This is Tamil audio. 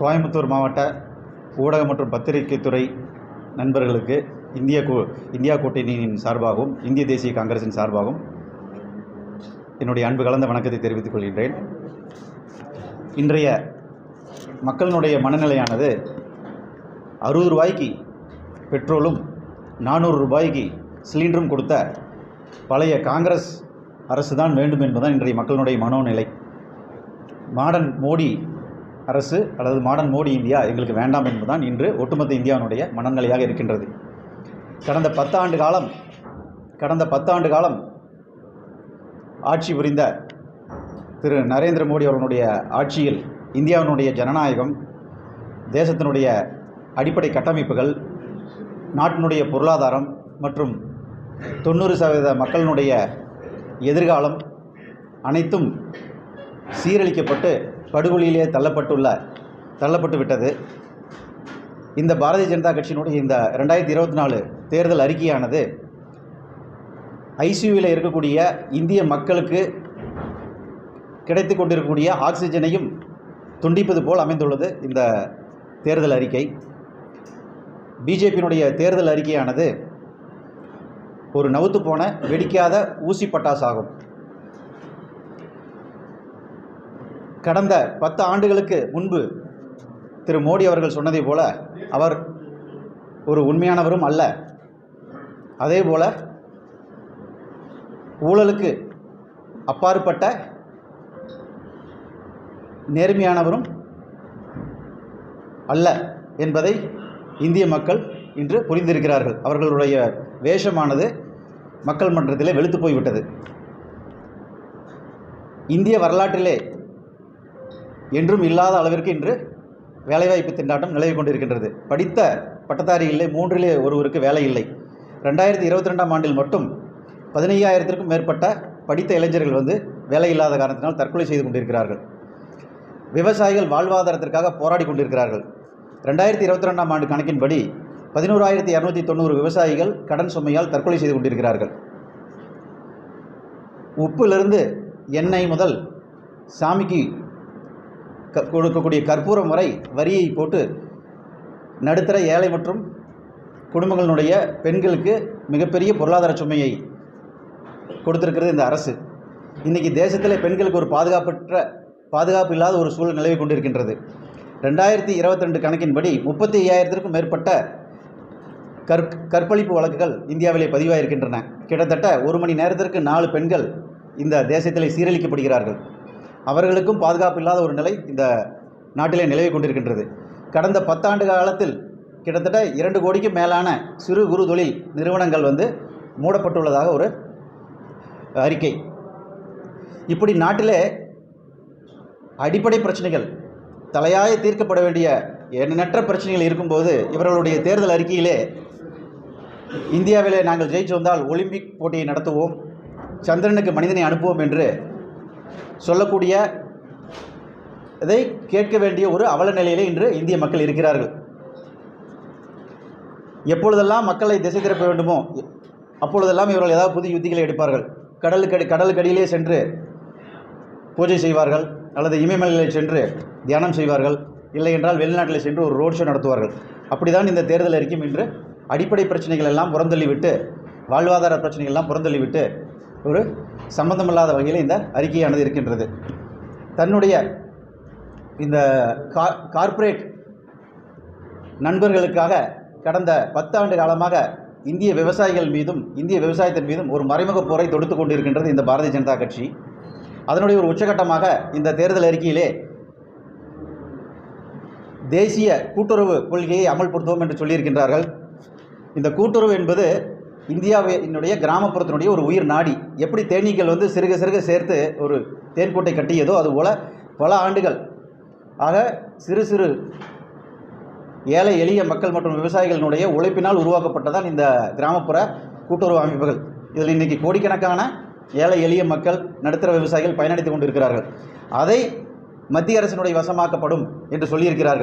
கோயம்புத்தூர் மாவட்ட ஊடக மற்றும் பத்திரிகைத்துறை நண்பர்களுக்கு இந்திய கூ இந்தியா கூட்டணியின் சார்பாகவும் இந்திய தேசிய காங்கிரசின் சார்பாகவும் என்னுடைய அன்பு கலந்த வணக்கத்தை தெரிவித்துக் கொள்கின்றேன். இன்றைய மக்களினுடைய மனநிலையானது அறுபது ரூபாய்க்கு பெட்ரோலும் நானூறு ரூபாய்க்கு சிலிண்டரும் கொடுத்த பழைய காங்கிரஸ் அரசு தான் வேண்டும் என்பதுதான் இன்றைய மக்களினுடைய மனோநிலை. மாடர்ன் மோடி அரசு அல்லது மாடர்ன் மோடி இந்தியா எங்களுக்கு வேண்டாம் என்பதுதான் இன்று ஒட்டுமொத்த இந்தியாவினுடைய மனநிலையாக இருக்கின்றது. கடந்த பத்தாண்டு காலம் கடந்த பத்தாண்டு காலம் ஆட்சி புரிந்த திரு நரேந்திர மோடி அவர்களுடைய ஆட்சியில் இந்தியாவினுடைய ஜனநாயகம் தேசத்தினுடைய அடிப்படை கட்டமைப்புகள் நாட்டினுடைய பொருளாதாரம் மற்றும் தொண்ணூறு சதவீத மக்களினுடைய எதிர்காலம் அனைத்தும் சீரழிக்கப்பட்டு படுகொலியிலே தள்ளப்பட்டுள்ள தள்ளப்பட்டு விட்டது. இந்த பாரதிய ஜனதா கட்சியினுடைய இந்த ரெண்டாயிரத்தி இருபத்தி நாலு தேர்தல் அறிக்கையானது ஐசியூவில் இருக்கக்கூடிய இந்திய மக்களுக்கு கிடைத்து கொண்டிருக்கக்கூடிய ஆக்சிஜனையும் துண்டிப்பது போல் அமைந்துள்ளது இந்த தேர்தல் அறிக்கை. பிஜேபியினுடைய தேர்தல் அறிக்கையானது ஒரு நவுத்து போன வெடிக்காத ஊசி பட்டாசு கடந்த பத்து ஆண்டுகளுக்கு முன்பு திரு மோடி அவர்கள் சொன்னதை போல அவர் ஒரு உண்மையானவரும் அல்ல. அதே போல ஊழலுக்கு அப்பாற்பட்ட நேர்மையானவரும் அல்ல என்பதை இந்திய மக்கள் இன்று புரிந்திருக்கிறார்கள். அவர்களுடைய வேஷமானது மக்கள் மன்றத்திலே வெளுத்து போய்விட்டது. இந்திய வரலாற்றிலே என்றும் இல்லாத அளவிற்கு இன்று வேலைவாய்ப்பு திண்டாட்டம் நிலவி கொண்டிருக்கின்றது. படித்த பட்டதாரி இல்லை மூன்றிலே ஒருவருக்கு வேலை இல்லை. ரெண்டாயிரத்தி இருபத்தி ரெண்டாம் ஆண்டில் மட்டும் பதினையாயிரத்திற்கும் மேற்பட்ட படித்த இளைஞர்கள் வந்து வேலை இல்லாத காரணத்தினால் தற்கொலை செய்து கொண்டிருக்கிறார்கள். விவசாயிகள் வாழ்வாதாரத்திற்காக போராடி கொண்டிருக்கிறார்கள். ரெண்டாயிரத்தி இருபத்தி ரெண்டாம் ஆண்டு கணக்கின்படி பதினோராயிரத்தி இரநூத்தி தொண்ணூறு விவசாயிகள் கடன் சுமையால் தற்கொலை செய்து கொண்டிருக்கிறார்கள். உப்பிலிருந்து எண்ணெய் முதல் சாமிக்கு க கொடுக்கக்கூடிய கற்பூரம் வரை வரியை போட்டு நடுத்தர ஏழை மற்றும் குடும்பங்களினுடைய பெண்களுக்கு மிகப்பெரிய பொருளாதார சுமையை கொடுத்திருக்கிறது இந்த அரசு. இன்றைக்கி தேசத்தில் பெண்களுக்கு ஒரு பாதுகாப்பற்ற பாதுகாப்பு இல்லாத ஒரு சூழல் நிலவி கொண்டிருக்கின்றது. ரெண்டாயிரத்தி இருபத்தி கணக்கின்படி முப்பத்தி ஐயாயிரத்திற்கும் மேற்பட்ட கற் கற்பழிப்பு வழக்குகள் இந்தியாவிலே பதிவாயிருக்கின்றன. கிட்டத்தட்ட ஒரு மணி நேரத்திற்கு நாலு பெண்கள் இந்த தேசத்திலே சீரழிக்கப்படுகிறார்கள். அவர்களுக்கும் பாதுகாப்பு இல்லாத ஒரு நிலை இந்த நாட்டிலே நிலவி கொண்டிருக்கின்றது. கடந்த பத்தாண்டு காலத்தில் கிட்டத்தட்ட இரண்டு கோடிக்கும் மேலான சிறு குறு தொழில் நிறுவனங்கள் வந்து மூடப்பட்டுள்ளதாக ஒரு அறிக்கை. இப்படி நாட்டிலே அடிப்படை பிரச்சனைகள் தலையாய தீர்க்கப்பட வேண்டிய எண்ணற்ற பிரச்சனைகள் இருக்கும்போது இவர்களுடைய தேர்தல் அறிக்கையிலே இந்தியாவிலே நாங்கள் ஜெயிச்சு வந்தால் ஒலிம்பிக் போட்டியை நடத்துவோம் சந்திரனுக்கு மனிதனை அனுப்புவோம் என்று சொல்லக்கூடிய இதை கேட்க வேண்டிய ஒரு அவல நிலையிலே இன்று இந்திய மக்கள் இருக்கிறார்கள். எப்பொழுதெல்லாம் மக்களை திசை திருப்ப வேண்டுமோ அப்பொழுதெல்லாம் இவர்கள் ஏதாவது புதிய யுத்திகளை எடுப்பார்கள். கடலுக்கடி கடலுக்கடியிலே சென்று பூஜை செய்வார்கள் அல்லது இமயமலையில் சென்று தியானம் செய்வார்கள் இல்லை என்றால் வெளிநாட்டில் சென்று ஒரு ரோட் ஷோ நடத்துவார்கள். அப்படிதான் இந்த தேர்தல் அறிக்கையும் இன்று அடிப்படை பிரச்சனைகள் எல்லாம் புறந்தள்ளிவிட்டு வாழ்வாதார பிரச்சனைகள் எல்லாம் புறந்தள்ளிவிட்டு ஒரு சம்பந்தமில்லாத வகையில் இந்த அறிக்கையானது இருக்கின்றது தன்னுடைய இந்த கா கார்ப்பரேட் நண்பர்களுக்காக கடந்த பத்தாண்டு காலமாக இந்திய விவசாயிகள் மீதும் இந்திய விவசாயத்தின் மீதும் ஒரு மறைமுக போரை தொடுத்து கொண்டிருக்கின்றது இந்த பாரதிய ஜனதா கட்சி. அதனுடைய ஒரு உச்சகட்டமாக இந்த தேர்தல் அறிக்கையிலே தேசிய கூட்டுறவு கொள்கையை அமல்படுத்துவோம் என்று சொல்லியிருக்கின்றார்கள். இந்த கூட்டுறவு என்பது இந்தியாவினுடைய கிராமப்புறத்தினுடைய ஒரு உயிர் நாடி. எப்படி தேனீக்கள் வந்து சிறுக சிறுக சேர்த்து ஒரு தேன்கூட்டை கட்டியதோ அதுபோல் பல ஆண்டுகள். ஆக சிறு சிறு ஏழை எளிய மக்கள் மற்றும் விவசாயிகளினுடைய உழைப்பினால் உருவாக்கப்பட்டதான் இந்த கிராமப்புற கூட்டுறவு அமைப்புகள். இதில் இன்றைக்கி கோடிக்கணக்கான ஏழை எளிய மக்கள் நடுத்தர விவசாயிகள் பயனடைத்து கொண்டிருக்கிறார்கள். அதை மத்திய அரசினுடைய வசமாக்கப்படும் என்று சொல்லியிருக்கிறார்கள்.